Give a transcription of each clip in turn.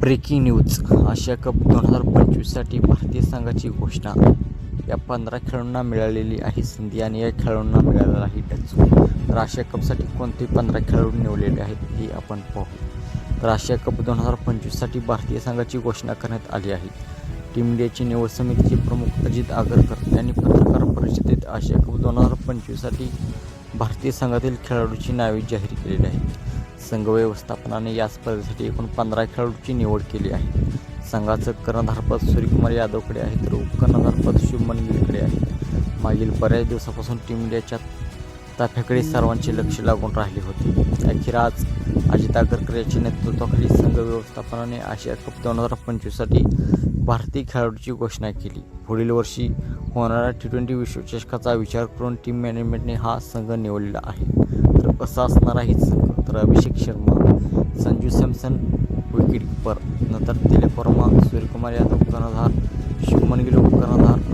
Breaking news. आशिया cup दोन हजार पंचवीससाठी भारतीय संघाची घोषणा. या पंधरा खेळाडूंना मिळालेली आहे संधी आणि या खेळाडूंना मिळालेला आहे डच तर आशिया कपसाठी कोणते पंधरा खेळाडू निवडलेले आहेत हे आपण पाहू. तर आशिया कप दोन हजार पंचवीससाठी भारतीय संघाची घोषणा करण्यात आली आहे. टीम इंडियाची निवड समितीचे प्रमुख अजित आगरकर यांनी पत्रकार परिषदेत आशिया कप दोन हजार पंचवीससाठी भारतीय संघातील खेळाडूची नावे जाहीर केलेली आहेत. संघ व्यवस्थापनाने या स्पर्धेसाठी एकूण पंधरा खेळाडूची निवड केली आहे. संघाचं कर्णधारपद सूर्यकुमार यादवकडे आहे तर उपकर्णधारपद शुभमन गिलकडे आहे. मागील बऱ्याच दिवसापासून टीम इंडियाच्या ताफ्याकडे सर्वांचे लक्ष लागून राहिले होते. अखेर आज अजित आगरकर याच्या नेतृत्वाखाली संघ व्यवस्थापनाने आशिया कप दोन हजार पंचवीससाठी भारतीय खेळाडूची घोषणा केली. पुढील वर्षी होणाऱ्या टी ट्वेंटी विश्वचषकाचा विचार करून टीम मॅनेजमेंटने हा संघ निवडलेला आहे. तर कसा असणार आहे संघ. तर अभिषेक शर्मा संजू सॅमसन विकेटकीपर नंतर तिलक वर्मा सूर्यकुमार यादव कर्णधार शुभमन गिल कर्णधार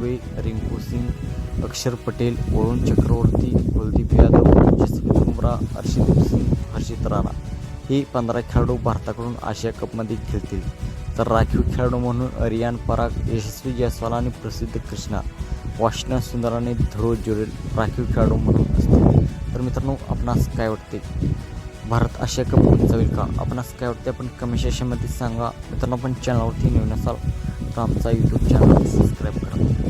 दुबे रिंकू सिंग अक्षर पटेल वरुण चक्रवर्ती कुलदीप यादव जसप्रीत बुमराह हर्षदीप सिंग हर्षित राणा. हे पंधरा खेळाडू भारताकडून आशिया कपमध्ये खेळतील. तर राखीव खेळाडू म्हणून अरियान पराग यशस्वी जयस्वाल आणि प्रसिद्ध कृष्णा वॉशिंग्टन सुंदराने ध्रुव जुरेल राखीव खेळाडू म्हणून असतील. तर मित्रांनो आपणास काय वाटते? भारत आशिया कप जाईल का? आपणास काय वाटते? आपण कमेंट सेक्शनमध्ये सांगा. मित्रांनो आपण चॅनलवरती नवीन असाल तर आमचा यूट्यूब चॅनल सबस्क्राईब करा.